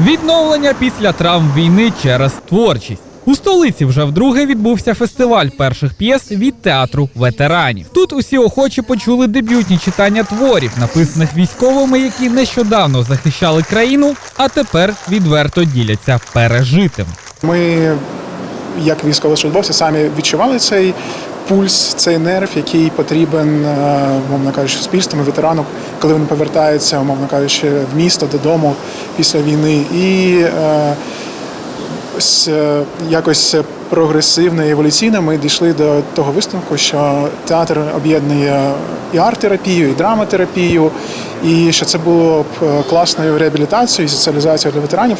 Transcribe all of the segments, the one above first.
Відновлення після травм війни через творчість. У столиці вже вдруге відбувся фестиваль перших п'єс від театру ветеранів. Тут усі охочі почули дебютні читання творів, написаних військовими, які нещодавно захищали країну, а тепер відверто діляться пережитим. Ми, як військовослужбовці, самі відчували цей пульс, цей нерв, який потрібен, е, умовно кажучи, суспільству, ветерану, коли він повертається, умовно кажучи, в місто додому після війни. І е, е, якось прогресивно і еволюційно ми дійшли до того висновку, що театр об'єднує і арт-терапію, і драматерапію, і що це було б е, класною реабілітацією і соціалізацією для ветеранів.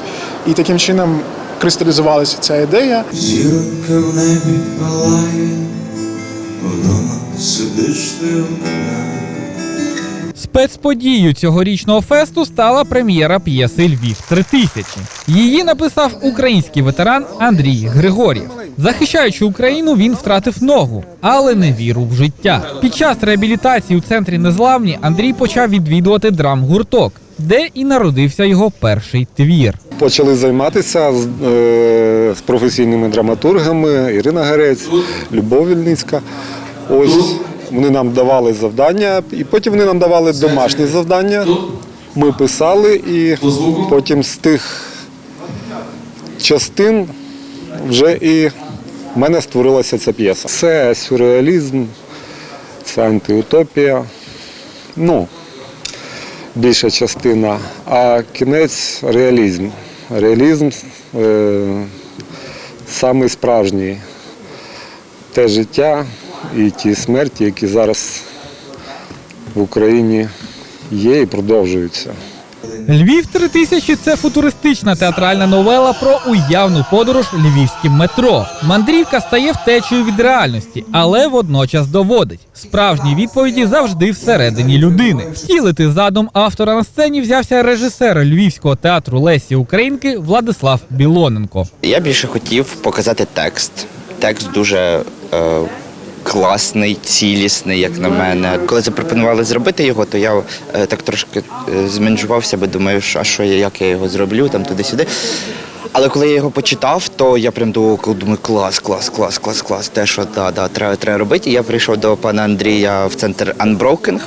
І таким чином кристалізувалася ця ідея. Зіронька в небі палає, сидиш ти одна. Спецподією цьогорічного фесту стала прем'єра п'єси Львів 3000. Її написав український ветеран Андрій Григорєв. Захищаючи Україну, він втратив ногу, але не віру в життя. Під час реабілітації у центрі Незламні Андрій почав відвідувати драмгурток, де і народився його перший твір. Почали займатися з, е, з професійними драматургами Ірина Герець, Любов Вільницька. Ось вони нам давали завдання, і потім вони нам давали домашні завдання. Ми писали, і потім з тих частин вже і в мене створилася ця п'єса. Це сюрреалізм, це антиутопія. Ну, більша частина, а кінець реалізм. Реалізм е, самий справжній. Те життя і ті смерті, які зараз в Україні є і продовжуються. Львів 3000 – це футуристична театральна новела про уявну подорож львівським метро. Мандрівка стає втечею від реальності, але водночас доводить. Справжні відповіді завжди всередині людини. Втілити задум автора на сцені взявся режисер Львівського театру Лесі Українки Владислав Білоненко. Я більше хотів показати текст. Текст дуже е, класний, цілісний, як на мене. Коли запропонували зробити його, то я е, так трошки е, зменшувався, бо думаю, що, а що я, як я його зроблю, там туди-сюди. Але коли я його почитав, то я прям думав, думаю, клас, клас, клас, клас, клас. Те, що да, да, треба, треба робити. І я прийшов до пана Андрія в центр Unbroken.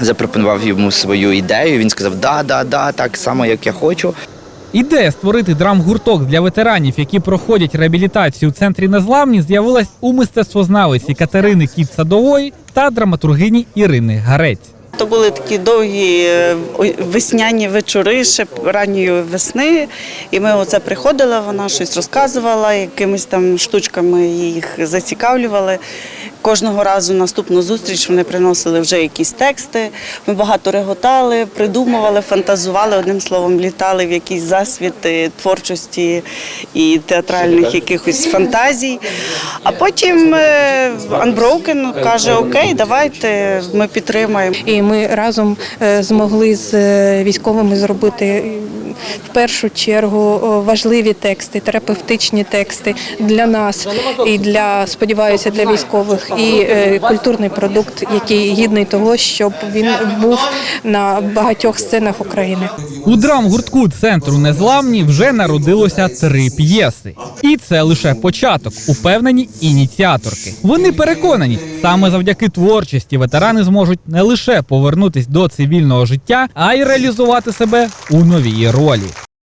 Запропонував йому свою ідею. Він сказав, да, да, да, так само, як я хочу. Ідея створити драм-гурток для ветеранів, які проходять реабілітацію у центрі Незламні, з'явилась у мистецтвознавиці Катерини Кіт-Садової та драматургині Ірини Гарець. То були такі довгі е, весняні вечори, ще ранньої весни. І ми оце приходили, вона щось розказувала, якимись там штучками їх зацікавлювали. Кожного разу наступну зустріч вони приносили вже якісь тексти. Ми багато реготали, придумували, фантазували, одним словом, літали в якісь засвіти творчості і театральних якихось фантазій. А потім е, Unbroken каже: Окей, давайте ми підтримаємо. Ми разом е, змогли з е, військовими зробити в першу чергу важливі тексти, терапевтичні тексти для нас і для сподіваюся для військових, і е, культурний продукт, який гідний того, щоб він був на багатьох сценах України. У драмгуртку центру Незламні вже народилося три п'єси. І це лише початок, упевнені ініціаторки. Вони переконані, саме завдяки творчості ветерани зможуть не лише повернутись до цивільного життя, а й реалізувати себе у новій ролі. escolhe.